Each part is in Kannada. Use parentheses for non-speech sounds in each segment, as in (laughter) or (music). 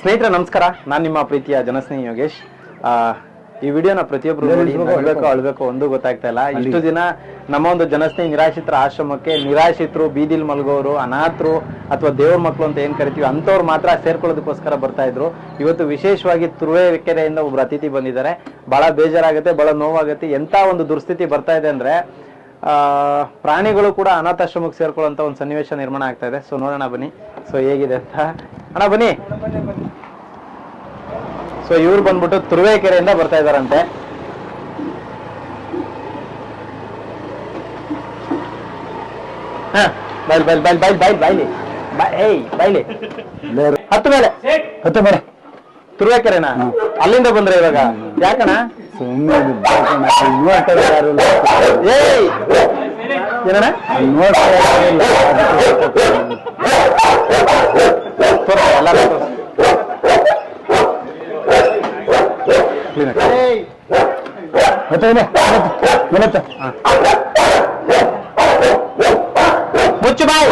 ಸ್ನೇಹಿತರೆ ನಮಸ್ಕಾರ. ನಾನು ನಿಮ್ಮ ಪ್ರೀತಿಯ ಜನಸ್ನೇಹಿ ಯೋಗೇಶ್. ಆ, ಈ ವಿಡಿಯೋನ ಪ್ರತಿಯೊಬ್ರು ನೋಡಿ ನಗಬೇಕು ಅಳ್ಬೇಕು ಒಂದು ಗೊತ್ತಾಗ್ತಾ ಇಲ್ಲ. ಇಷ್ಟು ದಿನ ನಮ್ಮ ಒಂದು ಜನಸ್ನೇಹಿ ನಿರಾಶ್ರಿತರ ಆಶ್ರಮಕ್ಕೆ ನಿರಾಶ್ರಿತರು ಬೀದಿಲ್ ಮಲಗೋರು ಅನಾಥರು ಅಥವಾ ದೇವ್ರ ಮಕ್ಕಳು ಅಂತ ಏನ್ ಕರಿತೀವಿ ಅಂತವ್ರು ಮಾತ್ರ ಸೇರ್ಕೊಳ್ಳೋದಕ್ಕೋಸ್ಕರ ಬರ್ತಾ ಇದ್ರು. ಇವತ್ತು ವಿಶೇಷವಾಗಿ ತುರುವೇಕೆರೆಯಿಂದ ಒಬ್ರು ಅತಿಥಿ ಬಂದಿದ್ದಾರೆ. ಬಹಳ ಬೇಜಾರಾಗುತ್ತೆ ಬಹಳ ನೋವಾಗುತ್ತೆ. ಎಂತ ಒಂದು ದುರ್ಸ್ಥಿತಿ ಬರ್ತಾ ಇದೆ ಅಂದ್ರೆ ಆ ಪ್ರಾಣಿಗಳು ಕೂಡ ಅನಾಥಾಶ್ರಮಕ್ಕೆ ಸೇರ್ಕೊಳ್ಳುವಂತ ಒಂದು ಸನ್ನಿವೇಶ ನಿರ್ಮಾಣ ಆಗ್ತಾ ಇದೆ. ಸೊ ನೋಡೋಣ ಬನ್ನಿ. ಸೊ ಹೇಗಿದೆ ಅಂತ. ಅಣ್ಣ ಬನ್ನಿ. ಸೊ ಇವ್ರು ಬಂದ್ಬಿಟ್ಟು ತುರುವೇಕೆರೆಯಿಂದ ಬರ್ತಾ ಇದಾರಂತೆ ಹಾ ಬೈಲ್ ಬೈಲ್ ಬೈಲ್ ಬೈಲ್ ಬೈಲ್ ಬೈಲಿ. ಏಯ್ ಬೈಲಿ. ಹತ್ತು ಮೇಲೆ. ಹತ್ತು ಮೇಲೆ. ತುರುವೇಕೆರೆನಾ? ಅಲ್ಲಿಂದ ಬಂದ್ರೆ ಇವಾಗ. ಇಲ್ಲ. ಏಯ್! ಏನಣ್ಣ? ನೋಡ್ತಾರೆ. ಎಲ್ಲ ತೋರ್ಸು. Clean ಆಗಿ. ಹತ್ತು ಇದೆ, ಹತ್ತು, ಮೇಲತ್ತು. ಮುಚ್ಚು ಬಾಯ್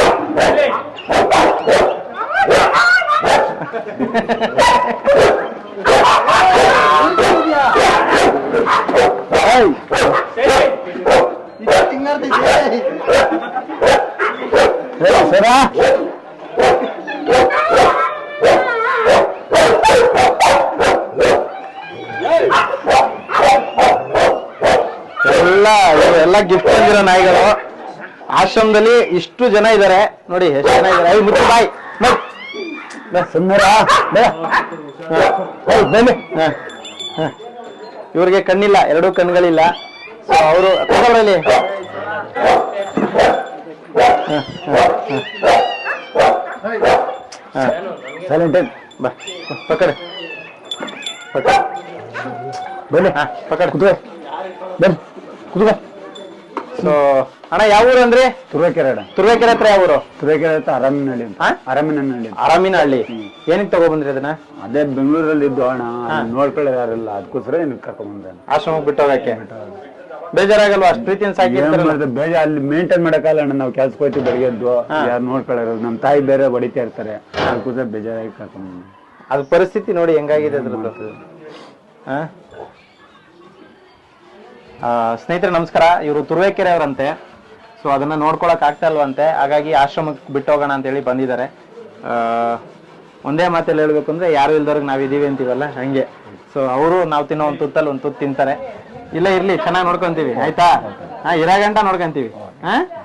ಏಯ್, ಏಯ್, ಸರಾ? ಎಲ್ಲ ಎಲ್ಲ ಗಿಫ್ಟ್ ಬಂದಿರೋ ನಾಯಿಗಳು. ಆಶ್ರಮದಲ್ಲಿ ಇಷ್ಟು ಜನ ಇದ್ದಾರೆ ನೋಡಿ, ಎಷ್ಟು ಜನ ಇದ್ದಾರೆ ಐ ಮುಚ್ಚು, ಬಾಯ್. ಬನ್ನಿ. ಇವ್ರಿಗೆ ಕಣ್ಣಿಲ್ಲ, ಎರಡೂ ಕಣ್ಗಳಿಲ್ಲ. ಅವರು ತಗೊಳ್ಳಿ. ಬಾ ಬನ್ನಿ. ಹಾ ಪಕಡ ಕುತ್ಕೋ. ಬನ್ನಿ. ಕುತ್ಕೋ. ಸೊ ಅಣ್ಣ ಯಾವ ಊರು ಅಂದ್ರೆ? ತುರುವೇಕೆರೆ ಅಣ್ಣ. ತುರುವೇಕೆರೆ ಹತ್ರ ಯಾವ ಊರು? ತುರುವೇಕೆರೆ ಹತ್ರ ಅರಮನಹಳ್ಳಿ ಅಂತ. ಹಾ? ಅರಮನಹಳ್ಳಿ ಅಂತ. ಆರಾಮಿನಹಳ್ಳಿ ಏನಕ್ಕೆ ತಗೊಬಂದ್ರಿ ಅದನ್ನ? ಅದೇ ಬೆಂಗಳೂರಲ್ಲಿ ಇದ್ದು ಅಣ್ಣ. ನೋಡ್ಕೊಳ್ಳೋ ಯಾರಿಲ್ಲ ಅದಕ್ಕೋಸ್ಕರ ನಿನ್ ಕರ್ಕೊಂಡ್ ಆಶ್ರಮಕ್ಕೆ ಬಿಟ್ಟೋಗಕ್ಕೆ? ಬೇಜಾರಾಗಲ್ವಾ? ಅಷ್ಟು ಪ್ರೀತಿಯಿಂದ ಸಾಕಿ ಸಾಕಿರ್ತಾರಲ್ಲ ಬೇಜ ಅಲ್ಲಿ ಮೇಂಟೈನ್ ಮಾಡಕ್ಕಾಗಲ್ಲ ಅಣ್ಣ. ನಾವು ಕೆಲ್ಸಕ್ಕೆ ಹೋಯ್ತು ಬೆಳಗ್ಗೆ ಎದ್ದು. ಯಾರು ನೋಡ್ಕೊಳ್ಳೋರು ನಮ್ಮ ತಾಯಿ ಬೇರೆ ಹೊಡಿತಾ ಇರ್ತಾರೆ. ಅದಕ್ಕೋಸ್ಕರ ಬೇಜಾರಾಗಿ ಕರ್ಕೊಂಡ್ ಬಂದೆ. ಅದು ಪರಿಸ್ಥಿತಿ ನೋಡಿ ಹೆಂಗಾಗಿದೆ ಅದ್ರದ್ದು. ಆ? ಸ್ನೇಹಿತರೆ, ನಮಸ್ಕಾರ. ಇವರು ತುರುವೇಕೆರೆ ಅವರಂತೆ ಸೊ ಅದನ್ನ ನೋಡ್ಕೊಳಕ್ ಆಗ್ತಾ ಇಲ್ವಂತೆ. ಹಾಗಾಗಿ ಆಶ್ರಮಕ್ಕೆ ಬಿಟ್ಟೋಗೋಣ ಅಂತ ಹೇಳಿ ಬಂದಿದ್ದಾರೆ ಒಂದೇ ಮಾತಲ್ಲಿ ಹೇಳ್ಬೇಕು ಅಂದ್ರೆ, ಯಾರು ಇಲ್ದವ್ರಿಗೆ ನಾವ್ ಇದೀವಿ ಅಂತೀವಲ್ಲ? ಹಂಗೆ. ಸೊ ಅವರು ನಾವು ತಿನ್ನೋ ಒಂದು ತುತ್ತಲ್ಲಿ ಒಂದು ತುತ್ತು ತಿಂತಾರೆ. ಇಲ್ಲ ಇರ್ಲಿ, ಚೆನ್ನಾಗಿ ನೋಡ್ಕೊಂತೀವಿ. ಆಯ್ತಾ? ಹಾ ಇರೋ ಗಂಟ ನೋಡ್ಕೊಂತೀವಿ. ಹಾ?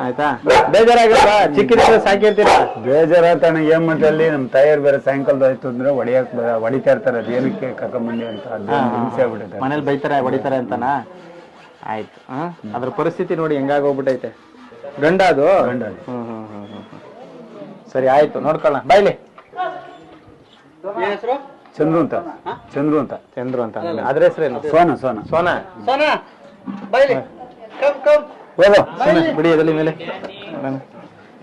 ಆಯ್ತಾ? ಬೇಜಾರಾಗಲ್ಲ ಚಿಕ್ಕದಿಂದ ಸಾಕಿರ್ತೀರ ಬೇಜಾರ ತನಗೆ ಏನ್ ಮತ್ತೆ ಅಲ್ಲಿ ನಮ್ಮ ತಾಯಿಯರ್ ಬೇರೆ ಸಾಯಂಕಾಲದ ಆಯ್ತು ಅಂದ್ರೆ ಹೊಡಿಯಕ್ ಬ- ಹೊಡಿತಾ ಇರ್ತಾರೆ ಅದ್ ಏನಕ್ಕೆ ಕರ್ಕೊಂಬಂದಿ ಅಂತ. ಅದು ಹಿಂಸೆ ಆಗ್ಬಿಟ್ಟೈತೆ ಮನೇಲಿ ಬೈತಾರೆ ಹೊಡಿತಾರೆ ಅಂತನಾ? ಆಯ್ತು ಆ? ಅದ್ರ ಪರಿಸ್ಥಿತಿ ನೋಡಿ ಹೆಂಗಾಗೋಗ್ಬಿಟ್ಟೈತೆ ಗಂಡ ಅದು? ಗಂಡ ಅದು. ಹ್ಮ್ ಹ್ಮ್ ಹ್ಮ್ ಹ್ಮ್ ಹ್ಮ್. ಸರಿ ಆಯ್ತು ನೋಡ್ಕೊಳ್ಳ ಬಾಯ್ಲಿ ಚಂದ್ರು ಅಂತ. ಚಂದ್ರು ಅಂತ. ಚಂದ್ರು ಅಂತ ಅದ್ರ ಹೆಸರೇನು? ಸೋನ ಸೋನಾ. ಸೋನಾ? ಹೋಗು. ಸೋನಾ ಬಿಡಿ ಎದಲಿ ಮೇಲೆ.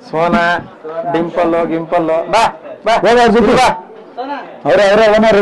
ಸೋನಾ ಡಿಂಪಲ್ಲು ಗಿಂಪಲ್ಲು. ಬಾ ಬಾ. ಹೋಗು ಅವ್ರ ಜೊತೆ ಬಾ. ಅವ್ರೆ ಅವ್ರೆ ಓನರ್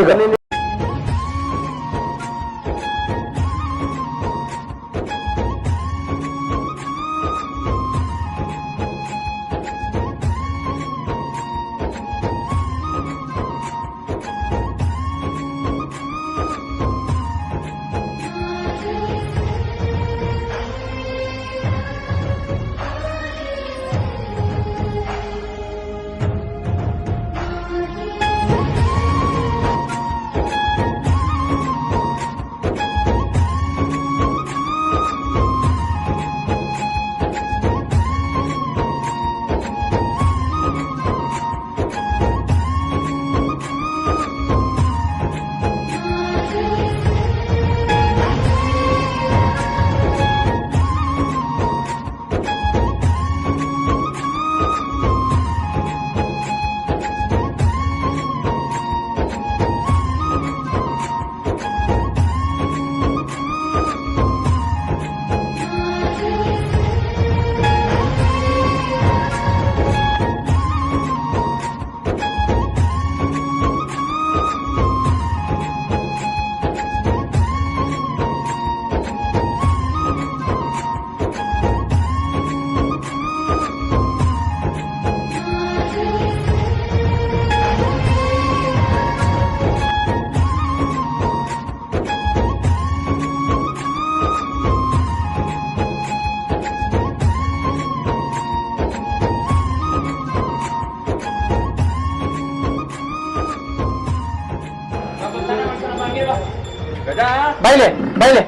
ಬೈಲೆ ಬೈಲೆ.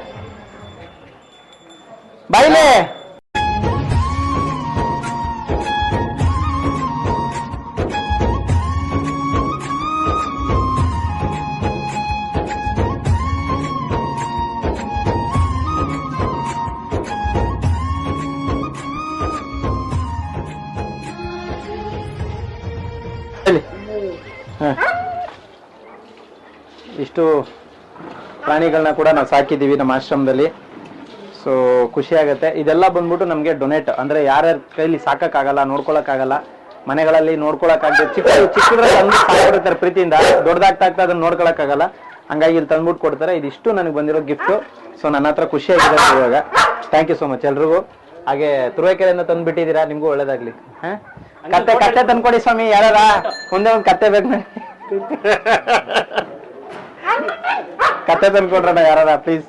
ಬೈಲೆ. ಇಷ್ಟು ಪ್ರಾಣಿಗಳನ್ನ ಕೂಡ ನಾವು ಸಾಕಿದ್ದೀವಿ ನಮ್ಮ ಆಶ್ರಮದಲ್ಲಿ. ಸೊ ಖುಷಿ ಆಗುತ್ತೆ ಇದೆಲ್ಲ ಬಂದ್ಬಿಟ್ಟು ನಮಗೆ ಡೊನೇಟ್ ಅಂದ್ರೆ ಯಾರ್ಯಾರ ಕೈಲಿ ಸಾಕಕ್ಕಾಗಲ್ಲ, ನೋಡ್ಕೊಳಕ್ಕಾಗಲ್ಲ, ಮನೆಗಳಲ್ಲಿ ನೋಡ್ಕೊಳಕ್ಕಾಗದೆ ಚಿಕ್ಕ ಚಿಕ್ಕದ್ರಲ್ಲಿ ತಂದು ಪ್ರೀತಿಯಿಂದ. ದೊಡ್ಡದಾಗ್ತಾ ಆಗ್ತಾ ಅದನ್ನ ನೋಡ್ಕೊಳಕ್ಕಾಗಲ್ಲ. ಹಂಗಾಗಿ ಇಲ್ಲಿ ತಂದ್ಬಿಟ್ಟು ಕೊಡ್ತಾರೆ. ಇದಿಷ್ಟು ನನಗೆ ಬಂದಿರೋ ಗಿಫ್ಟ್. ಸೊ ನನ್ನ ಹತ್ರ ಖುಷಿಯಾಗಿದೆ ಇವಾಗ. ಥ್ಯಾಂಕ್ ಯು ಸೋ ಮಚ್ ಎಲ್ರಿಗೂ. ಹಾಗೆ ತುರುವೇಕೆರೆಯಿಂದ ತಂದ್ಬಿಟ್ಟಿದ್ದೀರಾ? ನಿಮ್ಗೂ ಒಳ್ಳೇದಾಗ್ಲಿ. ಹಾ? ಕತ್ತೆ ಕತ್ತೆ ತಂದ್ಕೊಡಿ ಸ್ವಾಮಿ ಯಾರ ಮುಂದೆ ಒಂದು ಕತ್ತೆ ಬೇಕು. (laughs) ಕತ್ತೆ ತಂದ್ಕೊಡ್ರಣ ಯಾರ ಪ್ಲೀಸ್